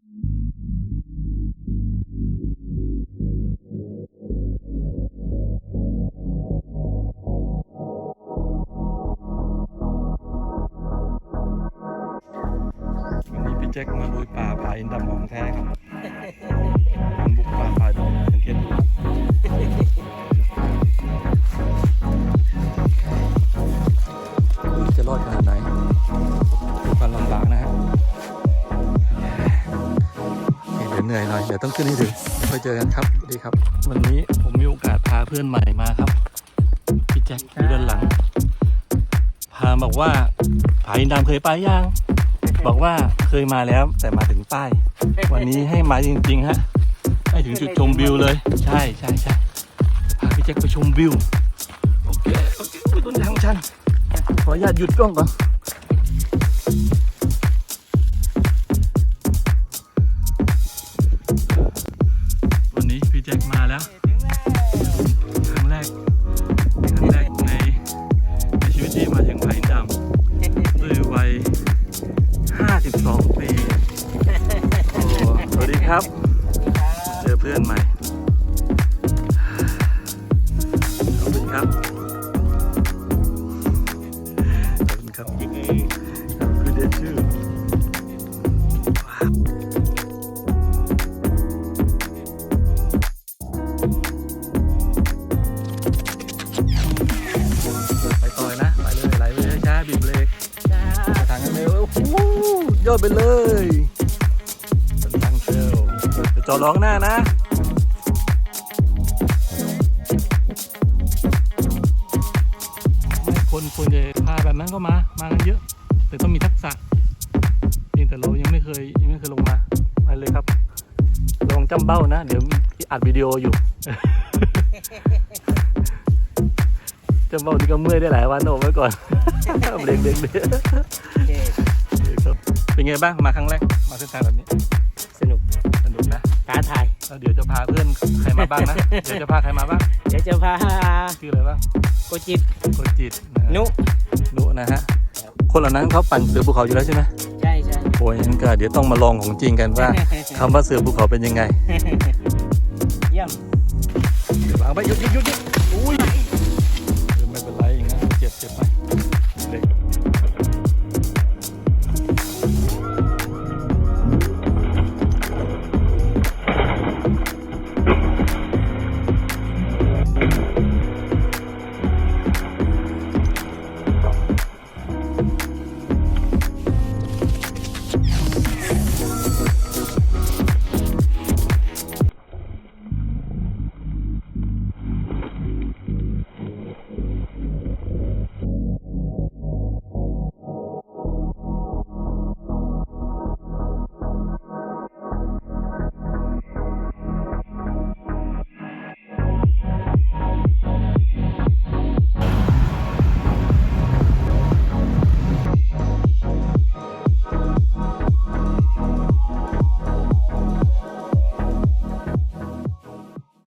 วันนี้พี่แจ็คมาลุยป่าผาอินดำของแท้ครับการบุกป่าผาดงสังเกตดูจะรอดขนาดไหน เดี๋ยวเหนื่อยหน่อยเดี๋ยวต้องขึ้นให้ถึงค่อยเจอกันครับสวัสดีครับ วันนี้ผมมีโอกาสพาเพื่อนใหม่มาครับพี่แจ็คอยู่ด้านหลัง พาบอกว่าผาอินดำเคยไปยังบอกว่าเคยมาแล้วแต่มาถึงป้ายวันนี้ให้มาจริงๆฮะให้ถึงจุดชมวิวเลย ใช่ใช่ใช่พาพี่แจ็คไปชมวิวโอเคโอเคอุ๊ยต้นทางชันขออนุญาตหยุดกล้องก่อนวัน 52ปีโอ้สวัสดีครับ เจอเพื่อนใหม่ ขอบคุณครับ ขอบคุณครับยิงครับคือเดชื่อไปต่อยนะ ไปเลยไหลไปเลยช้าบีบเบร อดไปเลยเป็นทางเซลเดี๋ยวจอร้องหน้านะคนควรจะพาแบบนั้นก็มา มากันเยอะ แต่ต้องมีทักษะเพียงแต่เรายังไม่เคยยังไม่เคยลงมาไปเลยครับระวังจำเบ้านะ เดี๋ยวอัดวิดีโออยู่จำเบ้านี่ก็เมื่อยได้หลายวันโอ้ไว้ก่อนเบรกเบรกเบรก เป็นไงบ้างมาครั้งแรกมาเส้นทางแบบนี้สนุกสนุกนะท้าทายแล้วเดี๋ยวจะพาเพื่อนใครมาบ้างนะ เดี๋ยวจะพาใครมาบ้างเดี๋ยวจะพาชื่ออะไรบ้างโกจิตคนจิตนะฮะนุนุนะฮะครับคนเหล่านั้นเขาปั่นเสือภูเขาอยู่แล้วใช่ไหมใช่ใช่โอ้ยงั้นก็เดี๋ยวต้องมาลองของจริงกันว่าคำว่าเสือภูเขาเป็นยังไงเยี่ยมเดี๋ยววางไปหยุดหยุดหยุดหยุดอุ้ยเออไม่เป็นไรอย่างนั้นเจ็บเจ็บไหม